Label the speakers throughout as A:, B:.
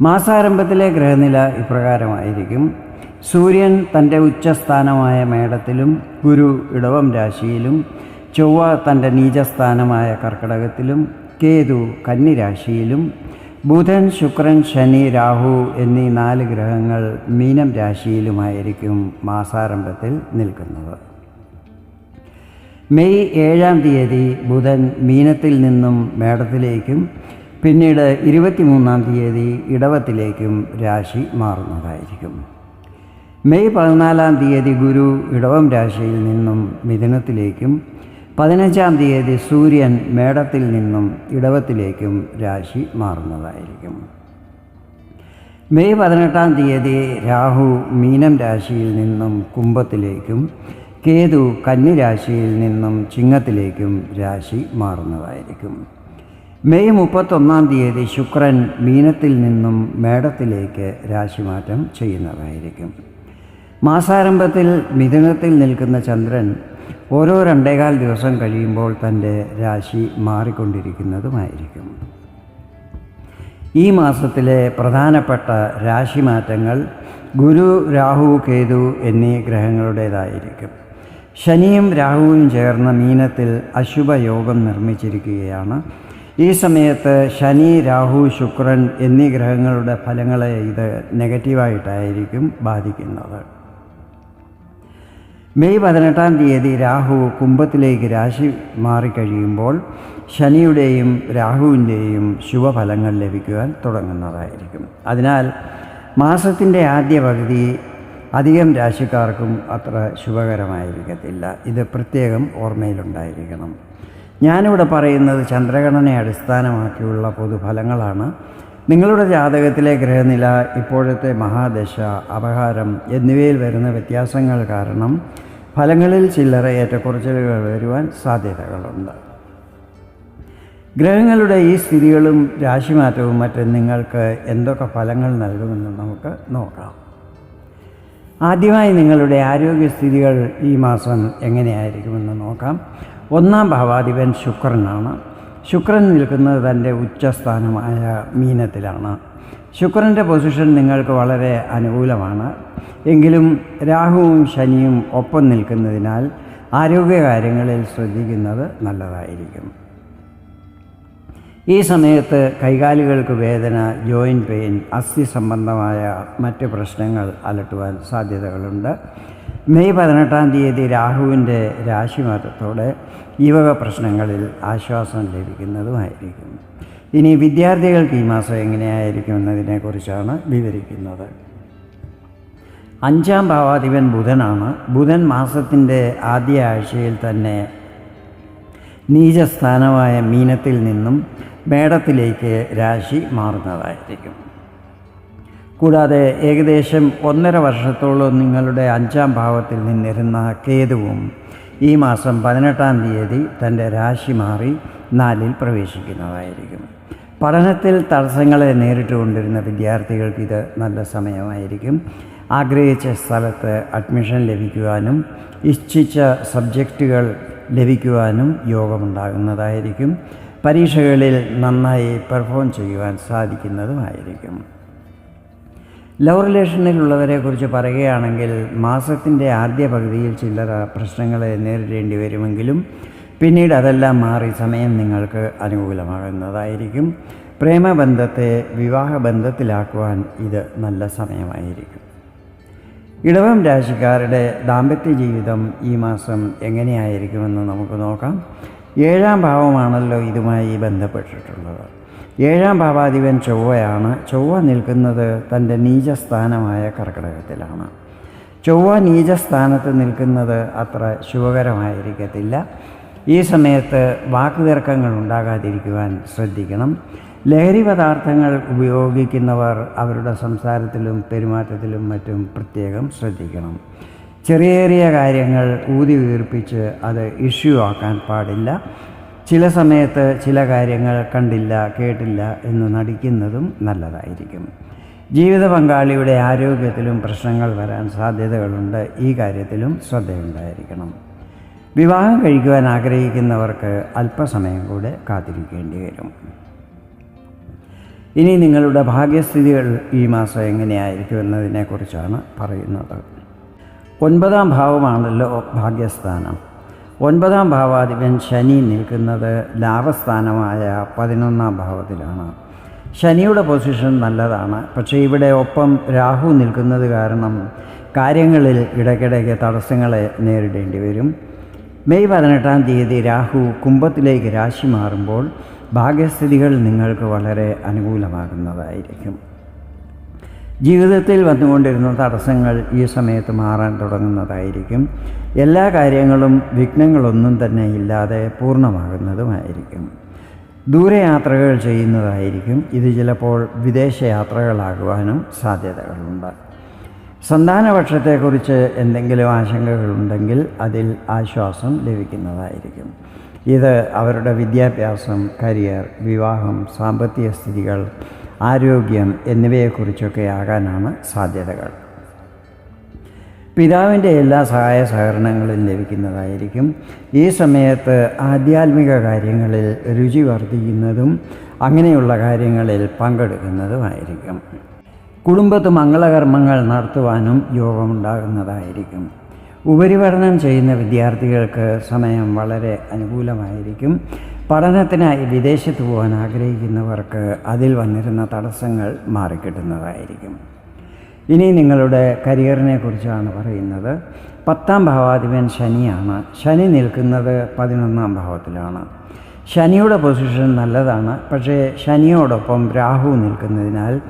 A: മാസാരംഭത്തിലെ ഗ്രഹനില ഇപ്രകാരമായിരിക്കും. സൂര്യൻ തന്റെ ഉച്ചസ്ഥാനമായ മേടത്തിലും ഗുരു ഇടവം രാശിയിലും ചൊവ്വ തന്റെ നീചസ്ഥാനമായ കർക്കടകത്തിലും കേതു കന്നിരാശിയിലും ബുധൻ ശുക്രൻ ശനി രാഹു എന്നീ നാല് ഗ്രഹങ്ങൾ മീനം രാശിയിലുമായിരിക്കും മാസാരംഭത്തിൽ നിൽക്കുന്നത്. മെയ് ഏഴാം തീയതി ബുധൻ മീനത്തിൽ നിന്നും മേടത്തിലേക്കും പിന്നീട് ഇരുപത്തിമൂന്നാം തീയതി ഇടവത്തിലേക്കും രാശി മാറുന്നതായിരിക്കും. മെയ് പതിനാലാം തീയതി ഗുരു ഇടവം രാശിയിൽ നിന്നും മിഥുനത്തിലേക്കും പതിനഞ്ചാം തീയതി സൂര്യൻ മേടത്തിൽ നിന്നും ഇടവത്തിലേക്കും രാശി മാറുന്നതായിരിക്കും. മെയ് പതിനെട്ടാം തീയതി രാഹു മീനം രാശിയിൽ നിന്നും കുംഭത്തിലേക്കും കേതു കന്നിരാശിയിൽ നിന്നും ചിങ്ങത്തിലേക്കും രാശി മാറുന്നതായിരിക്കും. മെയ് മുപ്പത്തൊന്നാം തീയതി ശുക്രൻ മീനത്തിൽ നിന്നും മേടത്തിലേക്ക് രാശിമാറ്റം ചെയ്യുന്നതായിരിക്കും. മാസാരംഭത്തിൽ മിഥുനത്തിൽ നിൽക്കുന്ന ചന്ദ്രൻ ഓരോ രണ്ടേകാൽ ദിവസം കഴിയുമ്പോൾ തന്റെ രാശി മാറിക്കൊണ്ടിരിക്കുന്നതുമായിരിക്കും. ഈ മാസത്തിലെ പ്രധാനപ്പെട്ട രാശിമാറ്റങ്ങൾ ഗുരു രാഹു കേതു എന്നീ ഗ്രഹങ്ങളുടേതായിരിക്കും. ശനിയും രാഹുവും ചേർന്ന മീനത്തിൽ അശുഭയോഗം നിർമ്മിച്ചിരിക്കുകയാണ്. ഈ സമയത്ത് ശനി രാഹു ശുക്രൻ എന്നീ ഗ്രഹങ്ങളുടെ ഫലങ്ങളെ ഇത് നെഗറ്റീവായിട്ടായിരിക്കും ബാധിക്കുന്നത്. മെയ് പതിനെട്ടാം തീയതി രാഹു കുംഭത്തിലേക്ക് രാശി മാറിക്കഴിയുമ്പോൾ ശനിയുടെയും രാഹുവിന്റെയും ശുഭഫലങ്ങൾ ലഭിക്കുവാൻ തുടങ്ങുന്നതായിരിക്കും. അതിനാൽ മാസത്തിന്റെ ആദ്യ പകുതി അധികം രാശിക്കാർക്കും അത്ര ശുഭകരമായിരിക്കത്തില്ല. ഇത് പ്രത്യേകം ഓർമ്മയിലുണ്ടായിരിക്കണം. ഞാനിവിടെ പറയുന്നത് ചന്ദ്രഗണനയെ അടിസ്ഥാനമാക്കിയുള്ള പൊതുഫലങ്ങളാണ്. നിങ്ങളുടെ ജാതകത്തിലെ ഗ്രഹനില ഇപ്പോഴത്തെ മഹാദശ അപഹാരം എന്നിവയിൽ വരുന്ന വ്യത്യാസങ്ങൾ കാരണം ഫലങ്ങളിൽ ചില്ലറ ഏറ്റക്കുറച്ചിലുകൾ വരുവാൻ സാധ്യതകളുണ്ട്. ഗ്രഹങ്ങളുടെ ഈ സ്ഥിതികളും രാശിമാറ്റവും മറ്റും നിങ്ങൾക്ക് എന്തൊക്കെ ഫലങ്ങൾ നൽകുമെന്ന് നമുക്ക് നോക്കാം. ആദ്യമായി നിങ്ങളുടെ ആരോഗ്യസ്ഥിതികൾ ഈ മാസം എങ്ങനെയായിരിക്കുമെന്ന് നോക്കാം. ഒന്നാം ഭാവാധിപൻ ശുക്രനാണ്. ശുക്രൻ നിൽക്കുന്നത് തന്റെ ഉച്ചസ്ഥാനമായ മീനത്തിലാണ്. ശുക്രന്റെ പൊസിഷൻ നിങ്ങൾക്ക് വളരെ അനുകൂലമാണ്. എങ്കിലും രാഹുവും ശനിയും ഒപ്പം നിൽക്കുന്നതിനാൽ ആരോഗ്യകാര്യങ്ങളിൽ ശ്രദ്ധിക്കുന്നത് നല്ലതായിരിക്കും. ഈ സമയത്ത് കൈകാലുകൾക്ക് വേദന ജോയിന്റ് പെയിൻ അസ്ഥി സംബന്ധമായ മറ്റ് പ്രശ്നങ്ങൾ അലട്ടുവാൻ സാധ്യതകളുണ്ട്. മെയ് പതിനെട്ടാം തീയതി രാഹുവിന്റെ രാശിമാറ്റത്തോടെ ഈ വക പ്രശ്നങ്ങളിൽ ആശ്വാസം ലഭിക്കുന്നതുമായിരിക്കും ഇനി വിദ്യാർത്ഥികൾക്ക് ഈ മാസം എങ്ങനെയായിരിക്കും എന്നതിനെക്കുറിച്ചാണ് വിവരിക്കുന്നത്. അഞ്ചാം ഭാവാധിപൻ ബുധനാണ്. ബുധൻ മാസത്തിന്റെ ആദ്യ ആഴ്ചയിൽ തന്നെ നീചസ്ഥാനമായ മീനത്തിൽ നിന്നും മേടത്തിലേക്ക് രാശി മാറുന്നതായിരിക്കും. കൂടാതെ ഏകദേശം ഒന്നര വർഷത്തോളം നിങ്ങളുടെ അഞ്ചാം ഭാവത്തിൽ നിന്നിരുന്ന കേതുവും ഈ മാസം പതിനെട്ടാം തീയതി തന്റെ രാശി മാറി നാലിൽ പ്രവേശിക്കുന്നതായിരിക്കും. പഠനത്തിൽ തടസ്സങ്ങളെ നേരിട്ടുകൊണ്ടിരുന്ന വിദ്യാർത്ഥികൾക്ക് ഇത് നല്ല സമയമായിരിക്കും. ആഗ്രഹിച്ച സ്ഥലത്ത് അഡ്മിഷൻ ലഭിക്കുവാനും ഇച്ഛിച്ച സബ്ജക്റ്റുകൾ ലഭിക്കുവാനും യോഗമുണ്ടാകുന്നതായിരിക്കും. പരീക്ഷകളിൽ നന്നായി പെർഫോം ചെയ്യുവാൻ സാധിക്കുന്നതുമായിരിക്കും. ലവ് റിലേഷനിലുള്ളവരെ കുറിച്ച് പറയുകയാണെങ്കിൽ മാസത്തിന്റെ ആദ്യ പകുതിയിൽ ചില്ലറ പ്രശ്നങ്ങളെ നേരിടേണ്ടി വരുമെങ്കിലും പിന്നീട് അതെല്ലാം മാറി സമയം നിങ്ങൾക്ക് അനുകൂലമാകുന്നതായിരിക്കും. പ്രേമബന്ധത്തെ വിവാഹബന്ധത്തിലാക്കുവാൻ ഇത് നല്ല സമയമായിരിക്കും. ഇടവം രാശിക്കാരുടെ ദാമ്പത്യ ജീവിതം ഈ മാസം എങ്ങനെയായിരിക്കുമെന്ന് നമുക്ക് നോക്കാം. ഏഴാം ഭാവമാണല്ലോ ഇതുമായി ബന്ധപ്പെട്ടിട്ടുള്ളത്. ഏഴാം ഭാവാധിപൻ ചൊവ്വയാണ്. ചൊവ്വ നിൽക്കുന്നത് തന്റെ നീചസ്ഥാനമായ കർക്കിടകത്തിലാണ്. ചൊവ്വ നീചസ്ഥാനത്ത് നിൽക്കുന്നത് അത്ര ശുഭകരമായിരിക്കത്തില്ല. ഈ സമയത്ത് വാക്കുതർക്കങ്ങൾ ഉണ്ടാകാതിരിക്കുവാൻ ശ്രദ്ധിക്കണം. ലഹരി പദാർത്ഥങ്ങൾ ഉപയോഗിക്കുന്നവർ അവരുടെ സംസാരത്തിലും പെരുമാറ്റത്തിലും മറ്റും പ്രത്യേകം ശ്രദ്ധിക്കണം. ചെറിയ ചെറിയ കാര്യങ്ങൾ ഊതി വീർപ്പിച്ച് അത് ഇഷ്യൂ ആക്കാൻ പാടില്ല. ചില സമയത്ത് ചില കാര്യങ്ങൾ കണ്ടില്ല കേട്ടില്ല എന്ന് നടിക്കുന്നതും നല്ലതായിരിക്കും. ജീവിത പങ്കാളിയുടെ ആരോഗ്യത്തിലും പ്രശ്നങ്ങൾ വരാൻ സാധ്യതകളുണ്ട്. ഈ കാര്യത്തിലും ശ്രദ്ധയുണ്ടായിരിക്കണം. വിവാഹം കഴിക്കുവാൻ ആഗ്രഹിക്കുന്നവർക്ക് അല്പസമയം കൂടെ കാത്തിരിക്കേണ്ടി വരും. ഇനി നിങ്ങളുടെ ഭാഗ്യസ്ഥിതികൾ ഈ മാസം എങ്ങനെയായിരിക്കും എന്നതിനെക്കുറിച്ചാണ് പറയുന്നത്. ഒൻപതാം ഭാവമാണല്ലോ ഭാഗ്യസ്ഥാനം. ഒൻപതാം ഭാവാധിപൻ ശനി നിൽക്കുന്നത് ലാഭസ്ഥാനമായ പതിനൊന്നാം ഭാവത്തിലാണ്. ശനിയുടെ പൊസിഷൻ നല്ലതാണ്. പക്ഷേ ഇവിടെ ഒപ്പം രാഹു നിൽക്കുന്നത് കാരണം കാര്യങ്ങളിൽ ഇടയ്ക്കിടയ്ക്ക് തടസ്സങ്ങളെ നേരിടേണ്ടി വരും. മെയ് പതിനെട്ടാം തീയതി രാഹു കുംഭത്തിലേക്ക് രാശി മാറുമ്പോൾ ഭാഗ്യസ്ഥിതികൾ നിങ്ങൾക്ക് വളരെ അനുകൂലമാകുന്നതായിരിക്കും. ജീവിതത്തിൽ വന്നുകൊണ്ടിരുന്ന തടസ്സങ്ങൾ ഈ സമയത്ത് മാറാൻ തുടങ്ങുന്നതായിരിക്കും. എല്ലാ കാര്യങ്ങളും വിഘ്നങ്ങളൊന്നും തന്നെ ഇല്ലാതെ പൂർണമാകുന്നതുമായിരിക്കും. ദൂരയാത്രകൾ ചെയ്യുന്നതായിരിക്കും. ഇത് ചിലപ്പോൾ വിദേശ യാത്രകളാകുവാനും സാധ്യതകളുണ്ട്. സന്താനപക്ഷത്തെക്കുറിച്ച് എന്തെങ്കിലും ആശങ്കകളുണ്ടെങ്കിൽ അതിൽ ആശ്വാസം ലഭിക്കുന്നതായിരിക്കും. ഇത് അവരുടെ വിദ്യാഭ്യാസം കരിയർ വിവാഹം സാമ്പത്തിക സ്ഥിതികൾ ആരോഗ്യം എന്നിവയെക്കുറിച്ചൊക്കെ ആകാനാണ് സാധ്യതകൾ. പിതാവിന്റെ എല്ലാ സഹായ സഹകരണങ്ങളും ലഭിക്കുന്നതായിരിക്കും. ഈ സമയത്ത് ആധ്യാത്മിക കാര്യങ്ങളിൽ രുചി വർദ്ധിക്കുന്നതും അങ്ങനെയുള്ള കാര്യങ്ങളിൽ പങ്കെടുക്കുന്നതുമായിരിക്കും. കുടുംബത്ത് മംഗളകർമ്മങ്ങൾ നടത്തുവാനും യോഗമുണ്ടാകുന്നതായിരിക്കും. ഉപരിപഠനം ചെയ്യുന്ന വിദ്യാർത്ഥികൾക്ക് സമയം വളരെ അനുകൂലമായിരിക്കും. പഠനത്തിനായി വിദേശത്ത് പോകാൻ ആഗ്രഹിക്കുന്നവർക്ക് അതിൽ വന്നിരുന്ന തടസ്സങ്ങൾ മാറിക്കിട്ടുന്നതായിരിക്കും. ഇനി നിങ്ങളുടെ കരിയറിനെ കുറിച്ചാണ് പറയുന്നത്. പത്താം ഭാവാധിപൻ ശനിയാണ്. ശനി നിൽക്കുന്നത് പതിനൊന്നാം ഭാവത്തിലാണ്. ശനിയുടെ പൊസിഷൻ നല്ലതാണ്. പക്ഷേ ശനിയോടൊപ്പം രാഹു നിൽക്കുന്നതിനാൽ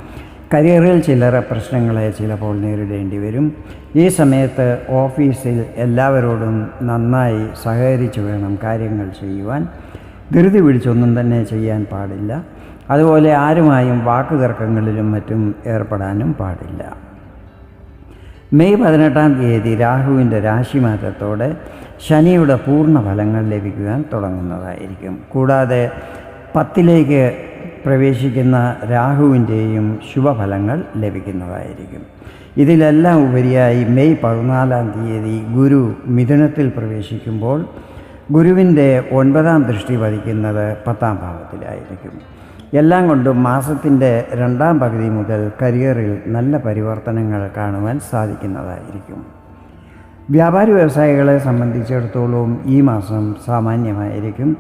A: കരിയറിൽ ചില്ലറ പ്രശ്നങ്ങളെ ചിലപ്പോൾ നേരിടേണ്ടി വരും. ഈ സമയത്ത് ഓഫീസിൽ എല്ലാവരോടും നന്നായി സഹകരിച്ചു വേണം കാര്യങ്ങൾ ചെയ്യുവാൻ. ധൃതി പിടിച്ചൊന്നും തന്നെ ചെയ്യാൻ പാടില്ല. അതുപോലെ ആരുമായും വാക്കുതർക്കങ്ങളിലും മറ്റും ഏർപ്പെടാനും പാടില്ല. മെയ് പതിനെട്ടാം തീയതി രാഹുവിന്റെ രാശിമാറ്റത്തോടെ ശനിയുടെ പൂർണ ഫലങ്ങൾ ലഭിക്കുവാൻ തുടങ്ങുന്നതായിരിക്കും. കൂടാതെ പത്തിലേക്ക് പ്രവേശിക്കുന്ന രാഹുവിന്റെയും ശുഭഫലങ്ങൾ ലഭിക്കുന്നതായിരിക്കും. ഇതിലെല്ലാം ഉപരിയായി മെയ് പതിനാലാം തീയതി ഗുരു മിഥുനത്തിൽ പ്രവേശിക്കുമ്പോൾ ഗുരുവിന്റെ ഒൻപതാം ദൃഷ്ടി പതിക്കുന്നത് പത്താം ഭാവത്തിലായിരിക്കും. എല്ലാം കൊണ്ടും മാസത്തിന്റെ രണ്ടാം പകുതി മുതൽ കരിയറിൽ നല്ല പരിവർത്തനങ്ങൾ കാണുവാൻ സാധിക്കുന്നതായിരിക്കും. വ്യാപാരി വ്യവസായികളെ സംബന്ധിച്ചിടത്തോളം ഈ മാസം സാമാന്യമായിരിക്കും.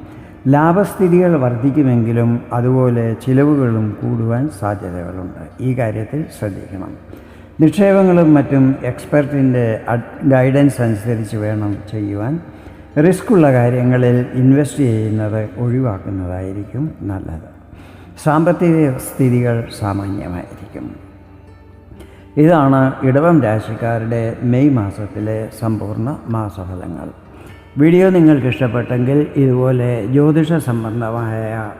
A: ലാഭസ്ഥിതികൾ വർദ്ധിക്കുമെങ്കിലും അതുപോലെ ചിലവുകളും കൂടുവാൻ സാധ്യതകളുണ്ട്. ഈ കാര്യത്തിൽ ശ്രദ്ധിക്കണം. നിക്ഷേപങ്ങളും മറ്റും എക്സ്പെർട്ടിന്റെ ഗൈഡൻസ് അനുസരിച്ച് വേണം ചെയ്യുവാൻ. റിസ്ക്കുള്ള കാര്യങ്ങളിൽ ഇൻവെസ്റ്റ് ചെയ്യുന്നത് ഒഴിവാക്കുന്നതായിരിക്കും നല്ലത്. സാമ്പത്തിക സ്ഥിതികൾ സാമാന്യമായിരിക്കും. ഇതാണ് ഇടവം രാശിക്കാരുടെ മെയ് മാസത്തിലെ സമ്പൂർണ മാസഫലങ്ങൾ. വീഡിയോ നിങ്ങൾക്ക് ഇഷ്ടപ്പെട്ടെങ്കിൽ ഇതുപോലെ ജ്യോതിഷ സംബന്ധമായ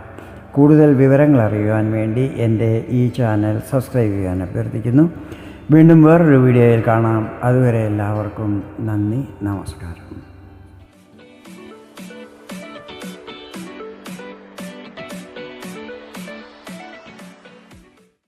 A: കൂടുതൽ വിവരങ്ങൾ അറിയുവാൻ വേണ്ടി എന്റെ ഈ ചാനൽ സബ്സ്ക്രൈബ് ചെയ്യാൻ അഭ്യർത്ഥിക്കുന്നു. വീണ്ടും വേറൊരു വീഡിയോയിൽ കാണാം. അതുവരെ എല്ലാവർക്കും നന്ദി നമസ്കാരം.